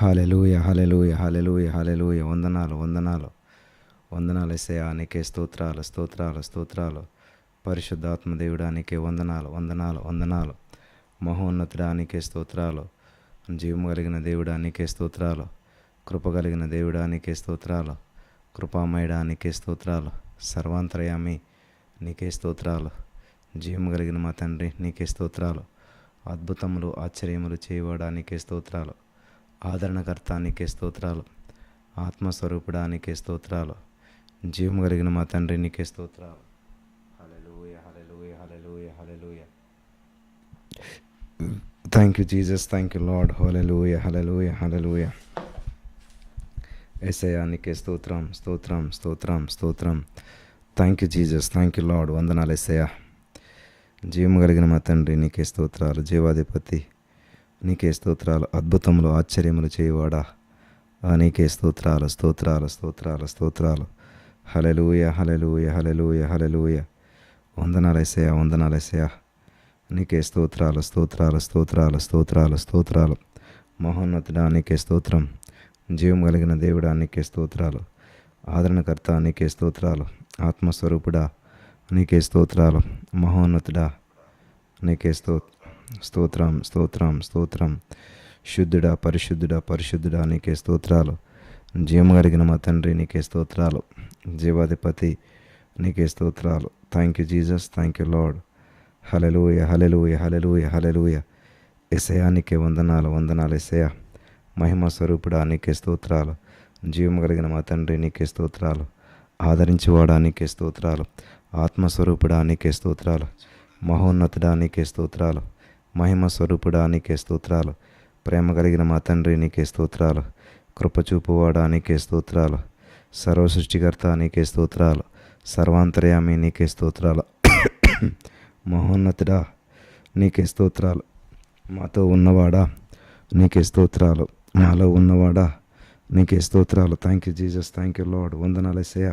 Hallelujah hallelujah hallelujah hallelujah. వందనాలు వందనాలు. వందనాలు ఎసయా నీకే స్తోత్రాలు స్తోత్రాలు స్తోత్రాలు. పరిశుద్ధాత్మ దేవుడానికే వందనాలు వందనాలు వందనాలు. మహోన్నతుడానికే స్తోత్రాలు. జీవం కలిగిన దేవుడానికే స్తోత్రాలు. కృప కలిగిన దేవుడానికే స్తోత్రాలు. కృపామయడానికే స్తోత్రాలు. సర్వాంతరయామి నీకే స్తోత్రాలు. జీవం కలిగిన మా తండ్రి నీకే స్తోత్రాలు. అద్భుతములు ఆశ్చర్యములు చేయవడానికే స్తోత్రాలు. ఆదరణకర్త స్తోత్రాలు ఆత్మస్వరూపుడానికే స్తోత్రాలు జీవం కలిగిన మా తండ్రి నీకే స్తోత్రాలు. Hallelujah hallelujah hallelujah hallelujah. Thank you Jesus thank you Lord hallelujah hallelujah hallelujah Yesayya నీకే స్తోత్రం స్తోత్రం స్తోత్రం స్తోత్రం. Thank you Jesus thank you Lord వందనాలు ఎస్ఐయా జీవం కలిగిన మా తండ్రి నీకే స్తోత్రాలు జీవాధిపతి నీకే స్తోత్రాలు అద్భుతములు ఆశ్చర్యములు చేయవాడా? నీకే స్తోత్రాలు స్తోత్రాలు స్తోత్రాలు స్తోత్రాలు. హలెలూయ హలెలూయ హలెలూయ హలెలూయ వందనాలేసయా వందనాలేసయా నీకే స్తోత్రాలు స్తోత్రాలు స్తోత్రాలు స్తోత్రాలు స్తోత్రాలు. మహోన్నతుడా నీకే స్తోత్రం. జీవం కలిగిన దేవుడా నీకే స్తోత్రాలు. ఆదరణకర్త నీకే స్తోత్రాలు. ఆత్మస్వరూపుడా నీకే స్తోత్రాలు. మహోన్నతుడా నీకే స్తోత్ర. స్తోత్రం స్తోత్రం స్తోత్రం. శుద్ధుడా పరిశుద్ధుడా పరిశుద్ధుడా నీకే స్తోత్రాలు. జీవం కలిగిన మా తండ్రి నీకే స్తోత్రాలు. జీవాధిపతి నీకే స్తోత్రాలు. Thank you Jesus thank you Lord hallelujah hallelujah hallelujah hallelujah ఎసయానికే వందనాలు వందనాలు ఎసయా మహిమ స్వరూపుడా నీకే స్తోత్రాలు. జీవం కలిగిన మా తండ్రి నీకే స్తోత్రాలు. ఆదరించేవాడా నీకే స్తోత్రాలు. ఆత్మస్వరూపుడా నీకే స్తోత్రాలు. మహోన్నతుడా నీకే స్తోత్రాలు. మహిమ స్వరూపుడా నీకే స్తోత్రాలు ప్రేమ కలిగిన మా తండ్రి నీకే స్తోత్రాలు కృపచూపువాడా నీకే స్తోత్రాలు సర్వ సృష్టికర్త నీకే స్తోత్రాలు సర్వాంతర్యామి నీకే స్తోత్రాలు మహోన్నతుడా నీకే స్తోత్రాలు మాతో ఉన్నవాడా నీకే స్తోత్రాలు మాలో ఉన్నవాడా నీకే స్తోత్రాలు thank you Jesus thank you Lord వందనాలేసయ్య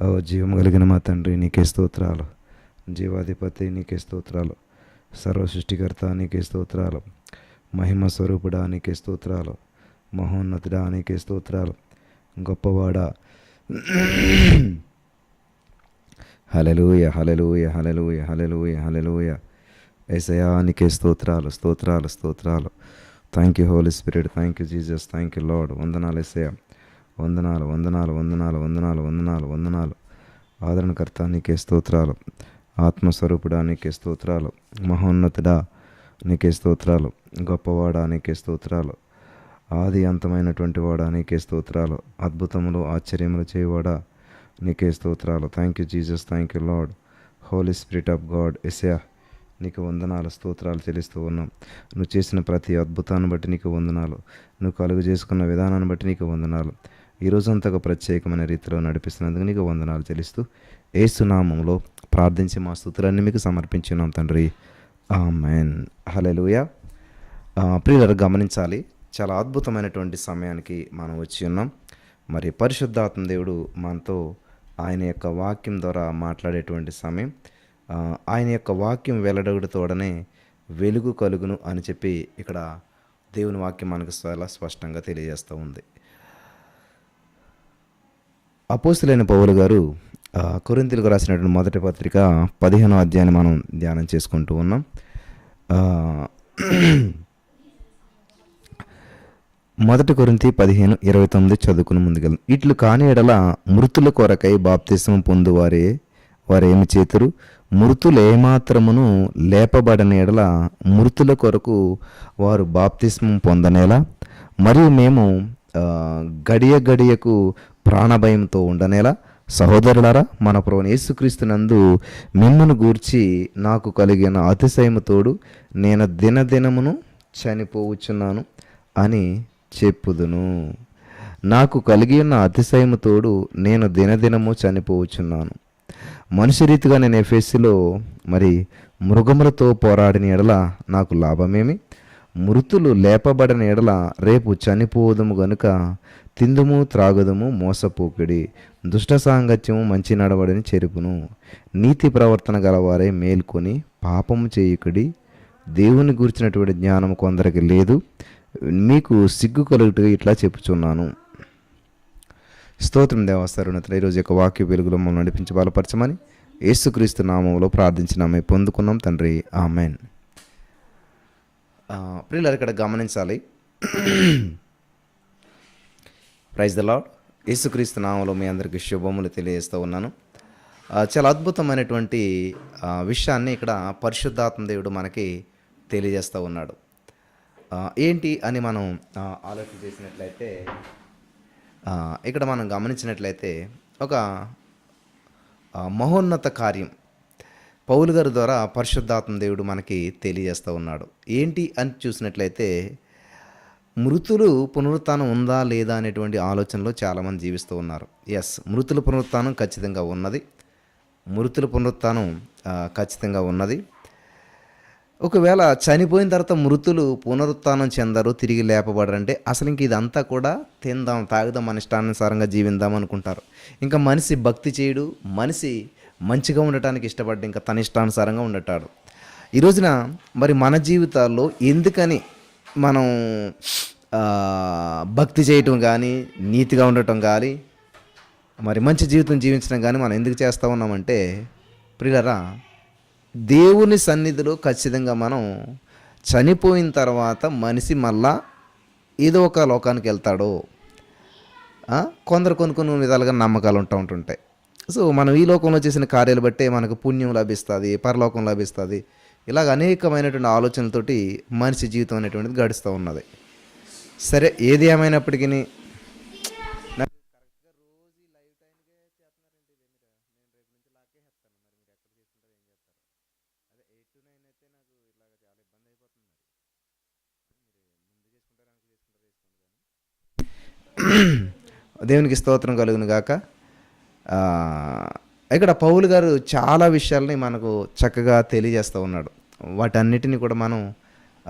ఓ జీవం కలిగిన మా తండ్రి నీకే స్తోత్రాలు జీవాధిపతి నీకే స్తోత్రాలు సర్వ సృష్టికర్త స్తోత్రాలు. మహిమ స్వరూపుడానికి స్తోత్రాలు. మహోన్నతుడానికి స్తోత్రాలు. గొప్పవాడ. Hallelujah hallelujah hallelujah hallelujah hallelujah Yesayya స్తోత్రాలు స్తోత్రాలు స్తోత్రాలు. Thank you holy spirit thank you Jesus thank you Lord వందనాలు ఎసయా వందనాలు వందనాలు వందనాలు వందనాలు వందనాలు వందనాలు. ఆదరణకర్త స్తోత్రాలు. ఆత్మస్వరూపుడానికి స్తోత్రాలు మహోన్నతుడా నీకే స్తోత్రాలు గొప్పవాడానికే స్తోత్రాలు ఆది అంతమైనటువంటి వాడా నీకే స్తోత్రాలు అద్భుతములు ఆశ్చర్యములు చేయవాడా నీకే స్తోత్రాలు. Thank you Jesus thank you Lord holy spirit of God Yesayya నీకు వందనాలు స్తోత్రాలు చెల్లిస్తూ ఉన్నాం. నువ్వు చేసిన ప్రతి అద్భుతాన్ని బట్టి నీకు వందనాలు. నువ్వు కలుగు చేసుకున్న విధానాన్ని బట్టి నీకు వందనాలు. ఈ ఒక ప్రత్యేకమైన రీతిలో నడిపిస్తున్నందుకు నీకు వందనాలు చెల్లిస్తూ ఏసునామంలో ప్రార్థించి మా స్థుతులన్నీ మీకు సమర్పించున్నాం తండ్రి. ఆమెన్. హలెలుయ ప్రియులరు గమనించాలి చాలా అద్భుతమైనటువంటి సమయానికి మనం వచ్చి ఉన్నాం. మరి పరిశుద్ధాత్మ దేవుడు మనతో ఆయన యొక్క వాక్యం ద్వారా మాట్లాడేటువంటి సమయం. ఆయన యొక్క వాక్యం వెల్లడగుడుతోడనే వెలుగు కలుగును అని చెప్పి ఇక్కడ దేవుని వాక్యం మనకు చాలా స్పష్టంగా తెలియజేస్తూ ఉంది. అపోసులైన పౌలు గారు కొరింతలకు రాసినటువంటి మొదటి పత్రిక పదిహేనో అధ్యాయాన్ని మనం ధ్యానం చేసుకుంటూ ఉన్నాం. మొదటి కొరింతి పదిహేను ఇరవై తొమ్మిది చదువుకుని ముందుకెళ్ళం ఇట్లు కాని ఎడల మృతుల కొరకై బాప్తిసం పొందువారే వారేమి చేతురు? మృతులు ఏమాత్రమును లేపబడని ఎడల మృతుల కొరకు వారు బాప్తిస్మం పొందనేలా మరియు మేము గడియ గడియకు ప్రాణభయంతో ఉండనేలా సహోదరులారా మన ప్రభుని యేసుక్రీస్తునందు మిమ్మను గూర్చి నాకు కలిగిన అతిశయముతోడు నేను దినదినమును చనిపోవచ్చున్నాను అని చెప్పుదును. నాకు కలిగి ఉన్న అతిశయముతోడు నేను దినదినము చనిపోవచ్చున్నాను. మనిషి రీతిగా నేను ఎఫ్ఎస్సిలో మరి మృగములతో పోరాడిన ఎడల నాకు లాభమేమి? మృతులు లేపబడిన ఎడల రేపు చనిపోదుము గనుక తిందుము త్రాగదుము మోసపోకిడి. దుష్ట సాంగత్యము మంచి నడవడిని చెరుపును నీతి ప్రవర్తన గలవారే మేల్కొని పాపము చేయుకుడి దేవుని గురించినటువంటి జ్ఞానం కొందరికి లేదు. మీకు సిగ్గు కలుగుటగా ఇట్లా చెప్పుచున్నాను. స్తోత్రం దేవస్థారుణతలు ఈరోజు యొక్క వాక్య వెలుగులో మమ్మల్ని నడిపించి బలపరచమని యేసుక్రీస్తు నామంలో ప్రార్థించినామే పొందుకున్నాం తండ్రి. ఆమెన్. ప్రియులు ఇక్కడ గమనించాలి. ప్రైజ్ ద లాడ్ యేసుక్రీస్తు నామంలో మీ అందరికీ శుభములు తెలియజేస్తూ ఉన్నాను. చాలా అద్భుతమైనటువంటి విషయాన్ని ఇక్కడ పరిశుద్ధాత్మ దేవుడు మనకి తెలియజేస్తూ ఉన్నాడు. ఏంటి అని మనం ఆలోచన చేసినట్లయితే ఇక్కడ మనం గమనించినట్లయితే ఒక మహోన్నత కార్యం పౌలు గారి ద్వారా పరిశుద్ధాత్మ దేవుడు మనకి తెలియజేస్తూ ఉన్నాడు. ఏంటి అని చూసినట్లయితే మృతులు పునరుత్థానం ఉందా లేదా అనేటువంటి ఆలోచనలో చాలామంది జీవిస్తూ ఉన్నారు. ఎస్ మృతుల పునరుత్థానం ఖచ్చితంగా ఉన్నది. మృతుల పునరుత్థానం ఖచ్చితంగా ఉన్నది. ఒకవేళ చనిపోయిన తర్వాత మృతులు పునరుత్థానం చెందరు తిరిగి లేపబడరంటే అసలు ఇంక ఇదంతా కూడా తిందాం తాగుదాం మన ఇష్టానుసారంగా జీవిందాం అనుకుంటారు. ఇంకా మనిషి భక్తి చేయడు మనిషి మంచిగా ఉండటానికి ఇష్టపడ్డ ఇంకా తన ఇష్టానుసారంగా ఉండటాడు. ఈ రోజున మరి మన జీవితాల్లో ఎందుకని మనం భక్తి చేయటం కానీ నీతిగా ఉండటం కానీ మరి మంచి జీవితం జీవించడం కానీ మనం ఎందుకు చేస్తూ ఉన్నామంటే ప్రియులరా దేవుని సన్నిధిలో ఖచ్చితంగా మనం చనిపోయిన తర్వాత మనిషి మళ్ళా ఏదో ఒక లోకానికి వెళ్తాడు కొందరు కొన్ని కొన్ని విధాలుగా నమ్మకాలు ఉంటూ ఉంటుంటాయి. సో మనం ఈ లోకంలో చేసిన కార్యాలు బట్టే మనకు పుణ్యం లభిస్తుంది పరలోకం లభిస్తుంది. ఇలాగ అనేకమైనటువంటి ఆలోచనలతోటి మనిషి జీవితం అనేటువంటిది గడుస్తూ ఉన్నది. సరే ఏది ఏమైనప్పటికీ దేవునికి స్తోత్రం కలుగును గాక. ఇక్కడ పౌలు గారు చాలా విషయాల్ని మనకు చక్కగా తెలియజేస్తూ ఉన్నాడు. వాటన్నిటిని కూడా మనం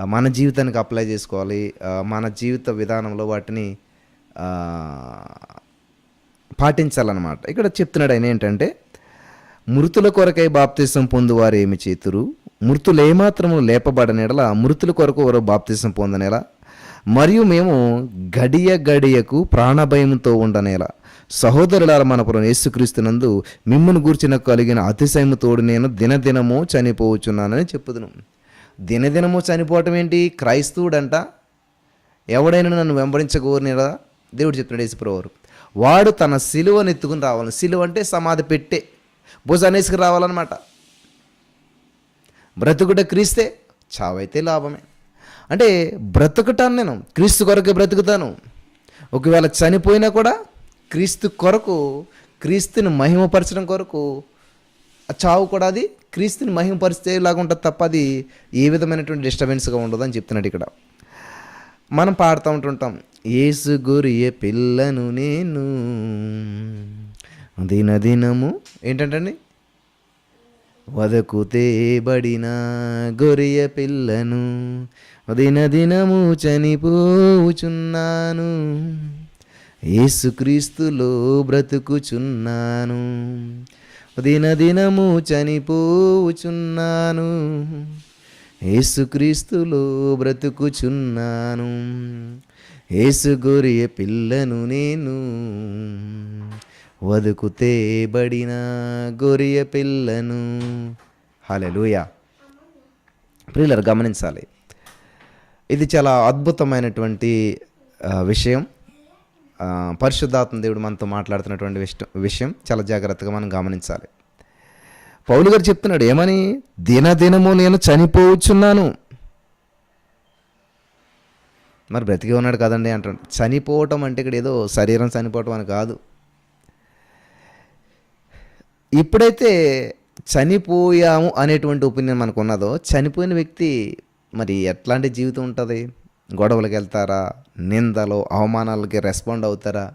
మన జీవితానికి అప్లై చేసుకోవాలి. మన జీవిత విధానంలో వాటిని పాటించాలన్నమాట. ఇక్కడ చెప్తున్నాడు ఆయన ఏంటంటే మృతుల కొరకై బాప్తీసం పొందువారు ఏమి చేతురు? మృతులు ఏమాత్రము లేపబడనేలా మృతుల కొరకు వారు బాప్తీసం పొందనేలా? మరియు మేము గడియ గడియకు ప్రాణభయంతో ఉండనేలా? సహోదరులార మన పురం యేసుక్రీస్తునందు మిమ్మను గూర్చిన కలిగిన అతిశయము తోడు నేను దినదినము చనిపోవచ్చున్నానని చెప్పుదును. దినదినము చనిపోవటం ఏంటి? క్రైస్తవుడంట. ఎవడైనా నన్ను వెంబడించగోరినరా దేవుడు చెప్తున్నాడు యేసుప్రవారు వాడు తన సిలువను ఎత్తుకుని రావాలి. సిలువ అంటే సమాధి పెట్టే. భుజానేసుకు రావాలన్నమాట. బ్రతుకుట క్రీస్తే చావైతే లాభమే. అంటే బ్రతుకుటాను నేను. క్రీస్తు కొరకే బ్రతుకుతాను. ఒకవేళ చనిపోయినా కూడా క్రీస్తు కొరకు క్రీస్తుని మహిమపరచడం కొరకు చావు కూడా అది క్రీస్తుని మహిమపరిచేలాగా ఉంటుంది తప్ప అది ఏ విధమైనటువంటి డిస్టర్బెన్స్గా ఉండదు అని చెప్తున్నాడు ఇక్కడ. మనం పాడుతూ ఉంటుంటాం ఏసు గొరియ పిల్లను నేను దినదినము ఏంటంటండి? వదకు తేబడిన గొరియ పిల్లను దినదినము చనిపోచున్నాను. ఏసుక్రీస్తులో బ్రతుకుచున్నాను. దినదినము చనిపోచున్నాను ఏసుక్రీస్తులో బ్రతుకుచున్నాను. ఏసు గొరియ పిల్లను నేను వదుకు తేబడిన గొరియ పిల్లను. హలెలుయా ప్రియులరు గమనించాలి. ఇది చాలా అద్భుతమైనటువంటి విషయం. పరిశుద్ధాత్మ దేవుడు మనతో మాట్లాడుతున్నటువంటి విషయం చాలా జాగ్రత్తగా మనం గమనించాలి. పౌలు గారు చెప్తున్నాడు ఏమని? దినదినము నేను చనిపోవచ్చున్నాను మరి బ్రతికి ఉన్నాడు కదండి అంటాడు చనిపోవటం అంటే ఇక్కడ ఏదో శరీరం చనిపోవటం అని కాదు. ఇప్పుడైతే చనిపోయాము అనేటువంటి ఒపీనియన్ మనకు ఉన్నదో చనిపోయిన వ్యక్తి మరి ఎట్లాంటి జీవితం ఉంటుంది? గొడవలకు వెళ్తారా? నిందలు అవమానాలకి రెస్పాండ్ అవుతారా?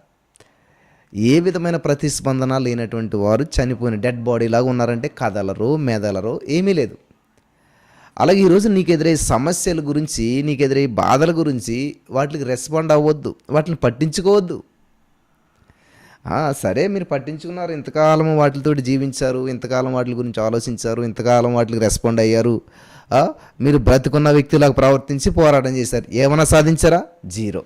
ఏ విధమైన ప్రతిస్పందన లేనటువంటి వారు చనిపోయిన డెడ్ బాడీ లాగా ఉన్నారంటే కదలరు మెదలరు ఏమీ లేదు. అలాగే ఈరోజు నీకు ఎదురయ్యే సమస్యల గురించి నీకు ఎదురయ్యే బాధల గురించి వాటికి రెస్పాండ్ అవ్వద్దు వాటిని పట్టించుకోవద్దు. సరే మీరు పట్టించుకున్నారు ఇంతకాలం వాటితోటి జీవించారు ఇంతకాలం వాటి గురించి ఆలోచించారు ఇంతకాలం వాటికి రెస్పాండ్ అయ్యారు. మీరు బ్రతికున్న వ్యక్తిలాగా ప్రవర్తించి పోరాటం చేశారు. ఏమైనా సాధించారా? జీరో.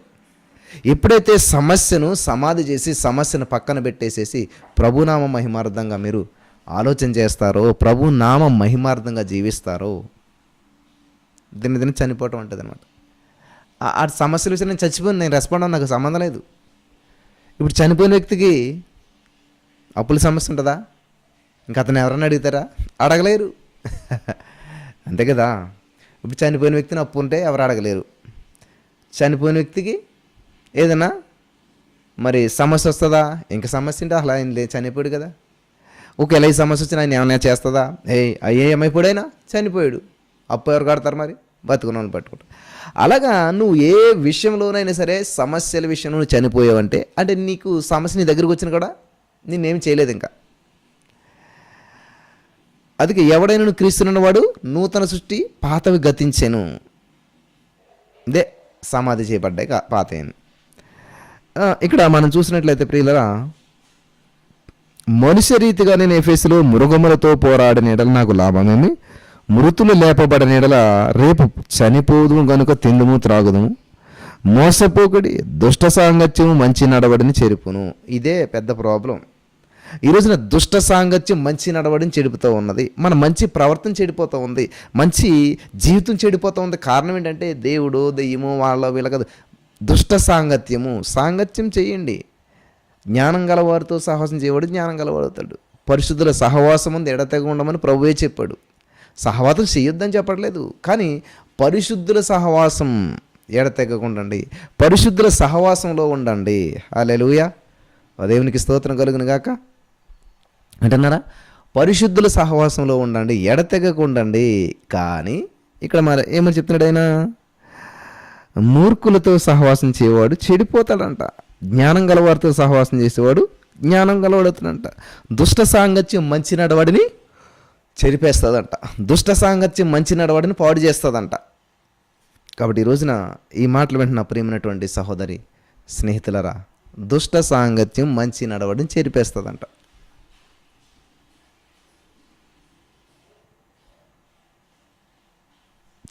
ఎప్పుడైతే సమస్యను సమాధి చేసి సమస్యను పక్కన పెట్టేసేసి ప్రభునామ మహిమార్థంగా మీరు ఆలోచన చేస్తారో ప్రభు నామ మహిమార్థంగా జీవిస్తారో దీన్ని దీన్ని చనిపోవటం ఉంటుంది అనమాట ఆ సమస్యల విషయం నేను చచ్చిపోయాను నేను రెస్పాండ్ నాకు సంబంధం లేదు. ఇప్పుడు చనిపోయిన వ్యక్తికి అప్పుల సమస్య ఉంటుందా? ఇంకా అతను ఎవరన్నా అడుగుతారా? అడగలేరు. అంతే కదా? ఇప్పుడు చనిపోయిన వ్యక్తిని అప్పు ఉంటే ఎవరు అడగలేరు. చనిపోయిన వ్యక్తికి ఏదైనా మరి సమస్య వస్తుందా? ఇంకా సమస్య ఉంటే అసలు ఆయన చనిపోయాడు కదా. ఒకవేళ ఈ సమస్య వచ్చిన ఆయన ఏమైనా చేస్తుందా? ఏ అయ్యే ఏమైపోయాడైనా చనిపోయాడు. అప్పు ఎవరు కడతారు మరి? బతుకున్న వాళ్ళు పట్టుకుంటారు. అలాగా నువ్వు ఏ విషయంలోనైనా సరే సమస్యల విషయంలో నువ్వు చనిపోయావంటే అంటే నీకు సమస్య నీ దగ్గరికి వచ్చిన కూడా నేనేం చేయలేదు ఇంకా అందుకే ఎవడైనా నువ్వు క్రీస్తున్నవాడు నూతన సృష్టి పాతవి గతించెను. ఇదే సమాధి చేయబడ్డాయి కా- పాతయని ఇక్కడ మనం చూసినట్లయితే ప్రియులరా మనుష్య రీతిగా నేను ఎఫెస్లో మృగములతో పోరాడిన ఎడల నాకు లాభమేమి మృతులు లేపబడిన ఎడల రేపు చనిపోదుము గనుక తిందుము త్రాగుదుము. మోసపోకడి దుష్ట సాంగత్యము మంచి నడవడిని చెరుపును. ఇదే పెద్ద ప్రాబ్లం. ఈ రోజున దుష్ట సాంగత్యం మంచి నడవడిని చెడిపోతూ ఉన్నది. మన మంచి ప్రవర్తన చెడిపోతూ ఉంది. మంచి జీవితం చెడిపోతూ ఉంది. కారణం ఏంటంటే దేవుడు దెయ్యము వాళ్ళ వీళ్ళ కదా దుష్ట సాంగత్యము. సాంగత్యం చేయండి. జ్ఞానం గలవారితో సహవాసం చేయవాడు జ్ఞానం గలవాడుతాడు పరిశుద్ధుల సహవాసం ఉంది ఎడతెగ ఉండమని ప్రభువే చెప్పాడు. సహవాసం చేయొద్దని చెప్పట్లేదు. కానీ పరిశుద్ధుల సహవాసం ఎడతెగకుండా ఉండండి పరిశుద్ధుల సహవాసంలో ఉండండి. అలెలుయ దేవునికి స్తోత్రం కలుగును గాక అంటున్నారా? పరిశుద్ధుల సహవాసంలో ఉండండి ఎడతెగకుండండి. కానీ ఇక్కడ మరి ఏమని చెప్తున్నాడు ఆయన? మూర్ఖులతో సహవాసం చేయవాడు చెడిపోతాడంట. జ్ఞానం గలవారితో సహవాసం చేసేవాడు జ్ఞానం గలవాడుతాడంట దుష్ట సాంగత్యం మంచి నడవడిని చెరిపేస్తుందంట దుష్ట సాంగత్యం మంచి నడవడిని పాడు చేస్తుందంట కాబట్టి ఈ రోజున ఈ మాటలు వెంటనే ప్రియమైనటువంటి సహోదరి స్నేహితులరా దుష్ట సాంగత్యం మంచి నడవడిని చెరిపేస్తుందంట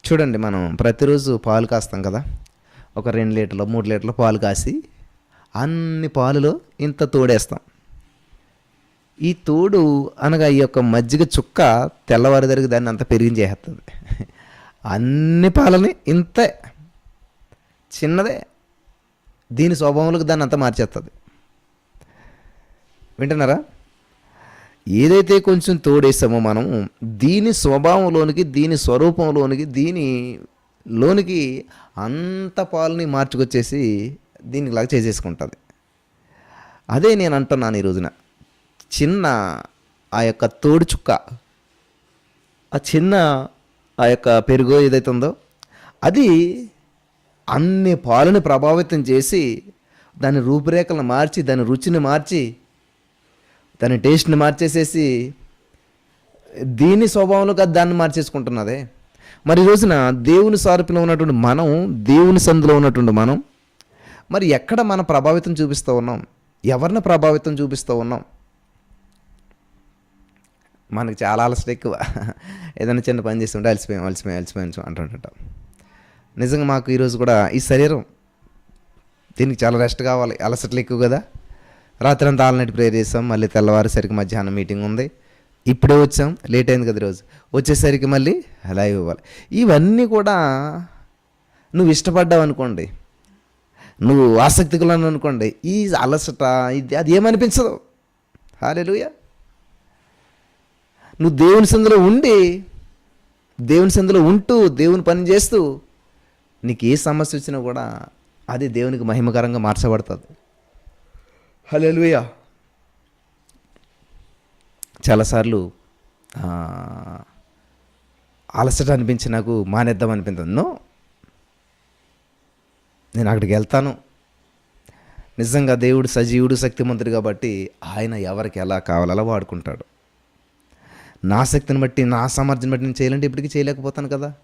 చూడండి మనం ప్రతిరోజు పాలు కాస్తాం కదా? ఒక రెండు లీటర్లు మూడు లీటర్లు పాలు కాసి అన్ని పాలులో ఇంత తోడేస్తాం. ఈ తోడు అనగా ఈ యొక్క మజ్జిగ చుక్క తెల్లవారిదరికి దాన్ని అంత పెరిగించేస్తుంది అన్ని పాలని ఇంతే చిన్నదే దీని స్వభావంలోకి దాన్ని అంత మార్చేస్తుంది వింటున్నారా? ఏదైతే కొంచెం తోడేసామో మనం దీని స్వభావంలోనికి దీని స్వరూపంలోనికి దీని లోనికి అంత పాలని మార్చుకొచ్చేసి దీనిలాగా చేసేసుకుంటుంది. అదే నేను అంటున్నాను ఈ రోజున. చిన్న ఆ యొక్క తోడు చుక్క ఆ చిన్న ఆ యొక్క పెరుగు ఏదైతే ఉందో అది అన్ని పాలను ప్రభావితం చేసి దాని రూపురేఖలను మార్చి దాని రుచిని మార్చి దాని టేస్ట్ని మార్చేసేసి దీని స్వభావంలో కాదు దాన్ని మార్చేసుకుంటున్నదే. మరి ఈ రోజున దేవుని సారూప్యంలో ఉన్నటువంటి మనం దేవుని సందులో ఉన్నటువంటి మనం మరి ఎక్కడ మన ప్రభావితం చూపిస్తూ ఉన్నాం? ఎవరిని ప్రభావితం చూపిస్తూ ఉన్నాం? మనకి చాలా అలసట ఎక్కువ. ఏదైనా చిన్న పని చేస్తుంటే అలసిపోయాం అలసిపోయాం అలసిపోయాం అంటుంటాం నిజంగా మాకు ఈరోజు కూడా ఈ శరీరం దీనికి చాలా రెస్ట్ కావాలి. అలసటలు ఎక్కువ కదా? రాత్రి అంతా ఆల్నైట్ ప్రేయర్ చేసాం మళ్ళీ తెల్లవారేసరికి మధ్యాహ్నం మీటింగ్ ఉంది. ఇప్పుడే వచ్చాం. లేట్ అయింది కదా రోజు వచ్చేసరికి మళ్ళీ లైవ్ ఇవ్వాలి. ఇవన్నీ కూడా నువ్వు ఇష్టపడ్డావు అనుకోండి. నువ్వు ఆసక్తికులను అనుకోండి. ఈ అలసట ఇది అది ఏమనిపించదు? హాలేలుయ. నువ్వు దేవుని సందులో ఉండి దేవుని సందులో ఉంటూ దేవుని పని చేస్తూ నీకు ఏ సమస్య వచ్చినా కూడా అది దేవునికి మహిమకరంగా మార్చబడుతుంది. హలోయ చాలాసార్లు అలసట అనిపించి నాకు మానేద్దాం అనిపించింది నో. నేను అక్కడికి వెళ్తాను. నిజంగా దేవుడు సజీవుడు శక్తిమంతుడు కాబట్టి ఆయన ఎవరికి ఎలా కావాలో అలా వాడుకుంటాడు. నా శక్తిని బట్టి నా సామర్థ్యం బట్టి నేను చేయాలంటే ఇప్పటికీ చేయలేకపోతాను కదా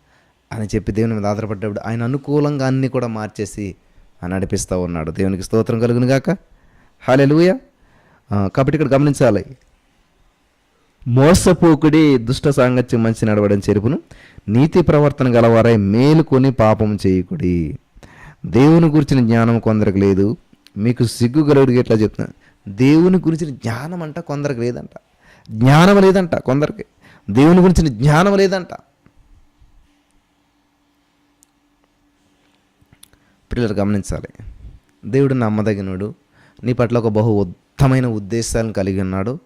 అని చెప్పి దేవుని మీద ఆధారపడ్డప్పుడు ఆయన అనుకూలంగా అన్నీ కూడా మార్చేసి ఆయన నడిపిస్తూ ఉన్నాడు. దేవునికి స్తోత్రం కలుగునుగాక గాక. హాలెలుయ కాబట్టి ఇక్కడ గమనించాలి. మోసపోకుడి దుష్ట సాంగత్యం మంచి నడవడం చెరుపును. నీతి ప్రవర్తన గలవారై మేలుకొని పాపం చేయకుడి. దేవుని గురించిన జ్ఞానం కొందరికి లేదు. మీకు సిగ్గు గలుడికి ఎట్లా చెప్తున్నా? దేవుని గురించిన జ్ఞానం అంట కొందరికి లేదంట. జ్ఞానం లేదంట కొందరికి. దేవుని గురించిన జ్ఞానం లేదంట. పిల్లలు గమనించాలి. దేవుడు నమ్మదగినడు. నీ పట్ల ఒక బహు ఉత్తమైన ఉద్దేశాలను కలిగి ఉన్నాడు.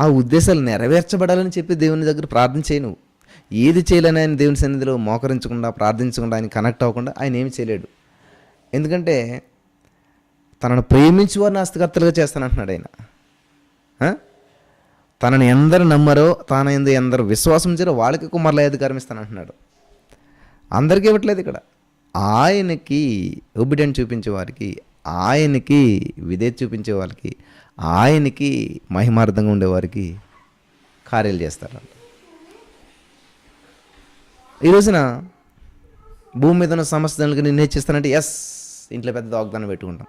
ఆ ఉద్దేశాలు నెరవేర్చబడాలని చెప్పి దేవుని దగ్గర ప్రార్థన చేయి నువ్వు. ఏది చేయలేని ఆయన దేవుని సన్నిధిలో మోకరించకుండా ప్రార్థించకుండా ఆయన కనెక్ట్ అవ్వకుండా ఆయన ఏమి చేయలేడు. ఎందుకంటే తనను ప్రేమించి వారిని హస్తకర్తలుగా చేస్తానంటున్నాడు ఆయన. తనని ఎందరు నమ్మరో తాను ఎందు ఎందరు విశ్వాసం చేరో వాళ్ళకి కుమారుల అధికారం ఇస్తానంటున్నాడు. అందరికీ ఇవ్వట్లేదు ఇక్కడ. ఆయనకి ఒబిడెంట్ చూపించే వారికి ఆయనకి విధేత చూపించే వాళ్ళకి ఆయనకి మహిమార్థంగా ఉండేవారికి కార్యాలు చేస్తారంట. ఈ రోజున భూమి మీద ఉన్న సమస్యలకి నేను హెచ్చిస్తానంటే ఎస్ ఇంట్లో పెద్ద వాగ్దానం పెట్టుకుంటాం.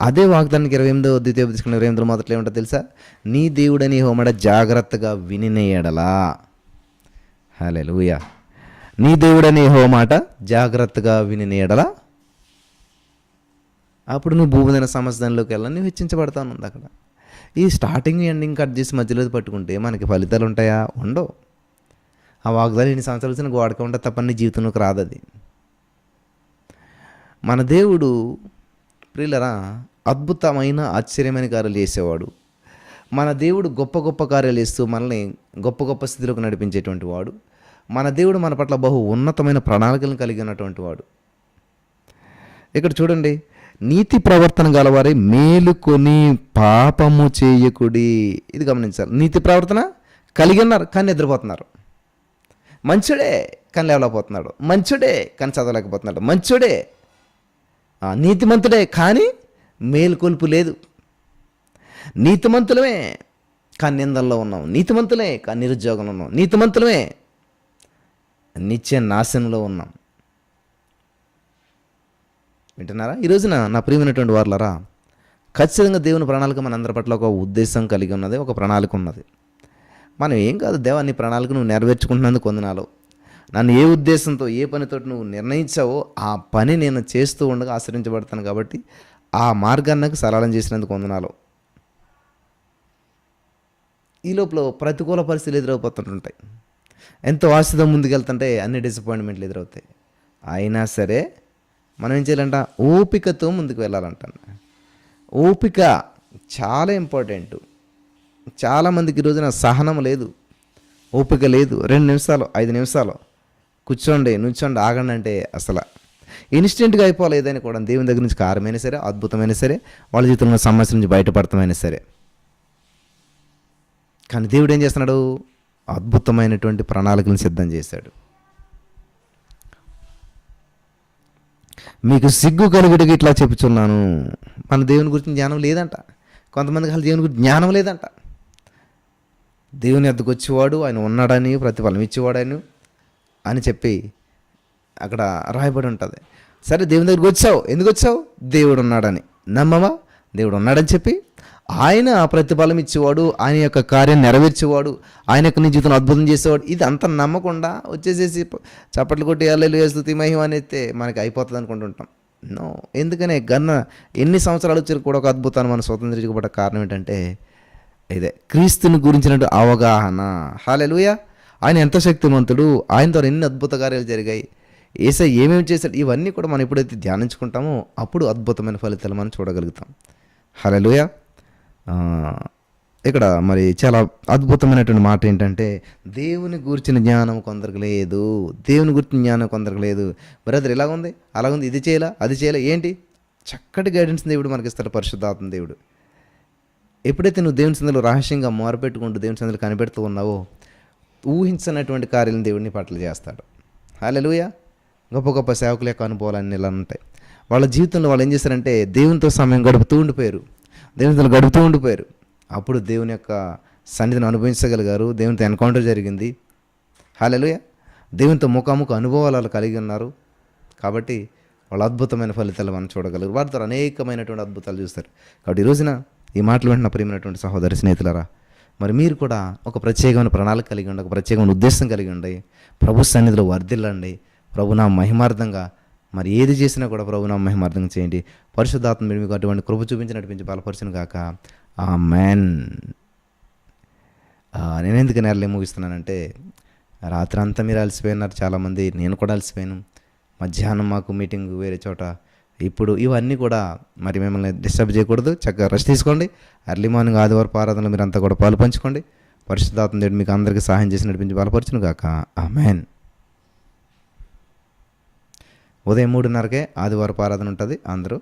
అదే వాగ్దానానికి ఇరవై ఎనిమిదో ద్వితీయ తీసుకున్న ఇరవై ఎనిమిదో మొదట్లో ఏమిటో తెలుసా? నీ దేవుడని హోమడ జాగ్రత్తగా వినినేయడలా హలే లూయా నీ దేవుడని హోమాట జాగ్రత్తగా వినినేయడలా అప్పుడు నువ్వు భూమిదైన సమస్యలోకి వెళ్ళని నువ్వు హెచ్చించబడతాను ఉంది అక్కడ. ఈ స్టార్టింగ్ ఎండింగ్ కట్ చేసి మధ్యలో పట్టుకుంటే మనకి ఫలితాలు ఉంటాయా? ఉండవు. ఆ వాగ్దాలు ఎన్ని సంవత్సరాలు వచ్చిన గోడక ఉంటే తప్ప నీ జీవితంలోకి రాదు అది మన దేవుడు ప్రియులరా అద్భుతమైన ఆశ్చర్యమైన కార్యాలు చేసేవాడు. మన దేవుడు గొప్ప గొప్ప కార్యాలు చేస్తూ మనల్ని గొప్ప గొప్ప స్థితిలోకి నడిపించేటువంటి వాడు. మన దేవుడు మన పట్ల బహు ఉన్నతమైన ప్రణాళికలను కలిగి ఉన్నటువంటి వాడు. ఇక్కడ చూడండి నీతి ప్రవర్తన గలవారే మేలుకొని పాపము చేయకుడి. ఇది గమనించాలి. నీతి ప్రవర్తన కలిగి ఉన్నారు కానీ నిద్రపోతున్నారు. మంచుడే కానీ లేవలేకపోతున్నాడు. మంచుడే కానీ చదవలేకపోతున్నాడు. మంచుడే నీతిమంతుడే కానీ మేలుకొల్పు లేదు. నీతిమంతులమే కానీ నిందల్లో ఉన్నాం. నీతిమంతులే కానీ నిరుద్యోగంలో ఉన్నాం. నీతిమంతులమే నిత్య నాశనంలో ఉన్నాం. వింటున్నారా? ఈ రోజున నా ప్రియమైనటువంటి వారులరా ఖచ్చితంగా దేవుని ప్రణాళిక మన అందరి పట్ల ఒక ఉద్దేశం కలిగి ఉన్నది ఒక ప్రణాళిక ఉన్నది. మనం ఏం కాదు దేవాన్ని ప్రణాళిక నువ్వు నెరవేర్చుకుంటున్నందుకు వందనాలు. నన్ను ఏ ఉద్దేశంతో ఏ పనితో నువ్వు నిర్ణయించావో ఆ పని నేను చేస్తూ ఉండగా ఆశ్రయించబడతాను కాబట్టి ఆ మార్గాన్ని నాకు సరళం చేసినందుకు వందనాలు. ఈ లోపల ప్రతికూల పరిస్థితులు ఎదురవుతుంటుంటాయి ఎంతో ఆశతో ముందుకెళ్తుంటే అన్ని డిసప్పాయింట్మెంట్లు ఎదురవుతాయి. అయినా సరే మనం ఏం చేయాలంట? ఓపికతో ముందుకు వెళ్ళాలంట ఓపిక చాలా ఇంపార్టెంట్. చాలామందికి ఈ రోజున సహనం లేదు. ఓపిక లేదు. రెండు నిమిషాలు ఐదు నిమిషాలు. కూర్చోండి నుంచోండి ఆగండి అంటే అసలు ఇన్స్టెంట్గా అయిపోవాలి ఏదైనా కూడా. దేవుని దగ్గర నుంచి కారమైనా సరే అద్భుతమైనా సరే వాళ్ళ జీవితంలో సమస్య నుంచి బయటపడతామైనా సరే. కానీ దేవుడు ఏం చేస్తున్నాడు? అద్భుతమైనటువంటి ప్రణాళికలను సిద్ధం చేశాడు. మీకు సిగ్గు కలుగుడికి ఇట్లా చెప్పుచున్నాను. మన దేవుని గురించి జ్ఞానం లేదంట. కొంతమందికి అసలు దేవుని గురించి జ్ఞానం లేదంట. దేవుని ఎద్దకు వచ్చేవాడు ఆయన ఉన్నాడని ప్రతిఫలం ఇచ్చేవాడని అని చెప్పి అక్కడ రాయబడి ఉంటుంది. సరే దేవుని దగ్గరికి వచ్చావు. ఎందుకు వచ్చావు? దేవుడు ఉన్నాడని. నమ్మవా? దేవుడు ఉన్నాడని చెప్పి ఆయన ప్రతిఫలం ఇచ్చేవాడు ఆయన యొక్క కార్యం నెరవేర్చేవాడు ఆయన యొక్క నీ జీవితం అద్భుతం చేసేవాడు. ఇది అంత నమ్మకుండా వచ్చేసేసి చప్పట్లు కొట్టి అల్లెలు స్తుతి మహిమ అనేది మనకి అయిపోతుంది అనుకుంటుంటాం నో. ఎందుకనే గన్న ఎన్ని సంవత్సరాలు వచ్చారు కూడా ఒక అద్భుతాన్ని మనం స్వతంత్రించుకోబడ్డ కారణం ఏంటంటే ఇదే క్రీస్తుని గురించినట్టు అవగాహన. హాలెలుయ ఆయన ఎంత శక్తిమంతుడు ఆయన ద్వారా ఎన్ని అద్భుత కార్యాలు జరిగాయి ఏసై ఏమేమి చేశాడు ఇవన్నీ కూడా మనం ఎప్పుడైతే ధ్యానించుకుంటామో అప్పుడు అద్భుతమైన ఫలితాలు మనం చూడగలుగుతాం. హలలుయా ఇక్కడ మరి చాలా అద్భుతమైనటువంటి మాట ఏంటంటే దేవుని గురించిన జ్ఞానం కొందరికి లేదు దేవుని గురించిన జ్ఞానం కొందరికి లేదు. బ్రదర్ ఇలా ఉంది? అలా ఉంది ఇది చేయాలా? అది చేయాలా? ఏంటి? చక్కటి గైడెన్స్ దేవుడు మనకి ఇస్తాడు పరిశుద్ధాత్మ దేవుడు. ఎప్పుడైతే నువ్వు దేవుని సందులో రహస్యంగా మొరపెట్టుకుంటూ దేవుని సందులో కనిపెడుతూ ఉన్నావో ఊహించినటువంటి కార్యాలను దేవుడిని పట్ల చేస్తాడు. హాలెలుయ గొప్ప గొప్ప సేవకుల యొక్క అనుభవాలన్నీ ఇలా ఉంటాయి. వాళ్ళ జీవితంలో వాళ్ళు ఏం చేస్తారంటే దేవునితో సమయం గడుపుతూ ఉండిపోయారు. దేవునితో గడుపుతూ ఉండిపోయారు. అప్పుడు దేవుని యొక్క సన్నిధిని అనుభవించగలిగారు. దేవునితో ఎన్కౌంటర్ జరిగింది. హాలలుయ దేవునితో ముఖాముఖ అనుభవాలు వాళ్ళు కలిగి ఉన్నారు. కాబట్టి వాళ్ళు అద్భుతమైన ఫలితాలు మనం చూడగలరు. వారి ద్వారా అనేకమైనటువంటి అద్భుతాలు చూస్తారు. కాబట్టి ఈ రోజున ఈ మాటలు వెంటనే ప్రియమైనటువంటి సహోదరి స్నేహితులరా మరి మీరు కూడా ఒక ప్రత్యేకమైన ప్రణాళిక కలిగి ఉండి ఒక ప్రత్యేకమైన ఉద్దేశం కలిగి ఉండి ప్రభు సన్నిధిలో వర్ధిల్లండి. ప్రభు నా మహిమార్థంగా మరి ఏది చేసినా కూడా ప్రభు నా మహిమార్థంగా చేయండి. పరిశుద్ధాత్మ మీరు మీకు అటువంటి కృప చూపించి నడిపించి బలపరచును కాక ఆ మ్యాన్ నేను ఎందుకు నేరలే ముగిస్తున్నానంటే రాత్రి అంతా మీరు అలసిపోయినారు చాలామంది నేను కూడా అలసిపోయాను. మధ్యాహ్నం మాకు మీటింగ్ వేరే చోట. ఇప్పుడు ఇవన్నీ కూడా మరి మిమ్మల్ని డిస్టర్బ్ చేయకూడదు. చక్కగా రెస్ట్ తీసుకోండి. ఎర్లీ మార్నింగ్ ఆదివారం ఆరాధనలో మీరు అంతా కూడా పాలు పంచుకోండి. పరిశుద్ధాత్మ దేవుడు మీకు అందరికీ సహాయం చేసి నడిపించి బలపరచును కాక ఆ మ్యాన్ ఉదయం మూడున్నరకే ఆదివారపు ఆరాధన ఉంటుంది. అందరూ